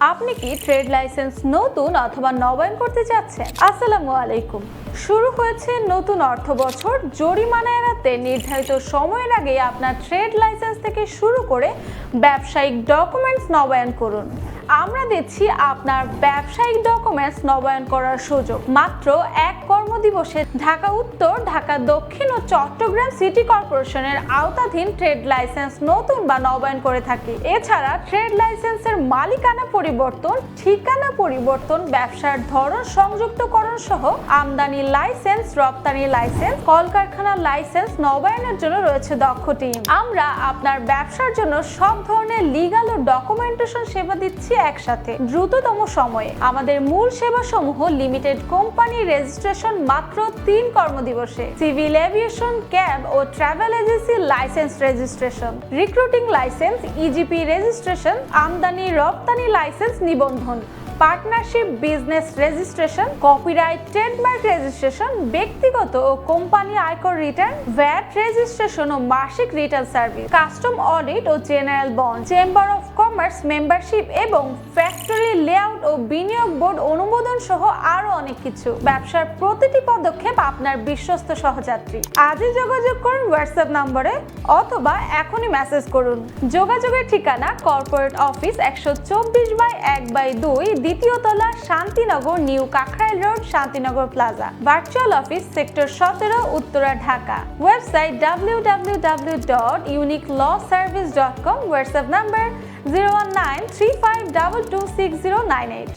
আপনি কি trade licence নতুন অথবা নবায়ন করতে চাচ্ছেন? আসসালামু আলাইকুম। শুরু হয়েছে নতুন অর্থ বছর জরিমানা এড়াতে নির্ধারিত সময়ের আগে আপনার ট্রেড লাইসেন্স থেকে শুরু করে ব্যবসায়িক ডকুমেন্টস নবায়ন করুন। আমরা দিচ্ছি আপনার ব্যবসায়িক ডকুমেন্টস নবায়ন করার সুযোগ। মাত্র এক কর্মদিবসে ঢাকা উত্তর, ঢাকা দক্ষিণ ও চট্টগ্রাম সিটি কর্পোরেশনের আওতাধীন ট্রেড লাইসেন্স নতুন বা নবায়ন করে থাকি। এছাড়া ট্রেড লাইসেন্সের মালিকানা পরিবর্তন, ঠিকানা পরিবর্তন, ব্যবসার ধরন সংযুক্তকরণ সহ আমদানি লাইসেন্স, রপ্তানি লাইসেন্স, কলকারখানা লাইসেন্স নবায়নের জন্য রয়েছে দক্ষ টিম। আমরা আপনার ব্যবসার জন্য সব ধরনের লিগাল ও ডকুমেন্টেশন সেবা দিচ্ছি একসাথে। দ্রুততম সময়ে আমাদের মূল সেবা সমূহ লিমিটেড কোম্পানি রেজিস্ট্রেশন মাত্র তিন কর্মদিবসে। সিভিল এভিয়েশন, ক্যাব ও travel agency license registration. Recruiting license EGP registration আমদানি রপ্তানি লাইসেন্স নিবন্ধন। Partnership, business registration, copyright, trademark registration, ব্যক্তিগত ও কোম্পানি আয়কর রিটার্ন, ভ্যাট রেজিস্ট্রেশন ও মাসিক return service, custom audit O general bond, chamber of commerce, membership এবং factory layout ও বিনিয়োগ বোর্ড অনুমোদন সহ আরও অনেক কিছু। ব্যবসার প্রতিটি পদক্ষেপ আপনার বিশ্বস্ত সহযাত্রী। আজই যোগাযোগ করুন হোয়াটসঅ্যাপ নম্বরে অথবা এখনই মেসেজ করুন। যোগাযোগের ঠিকানা কর্পোরেট অফিস একশো চব্বিশ বাই এক বাই দুই, দ্বিতীয় তলা Shantinagar, new Kakrail road, Shantinagar plaza virtual office sector সতেরো, Uttara, Dhaka. Website W W W dot unique law service dot com WhatsApp number zero one nine three five double two six zero nine eight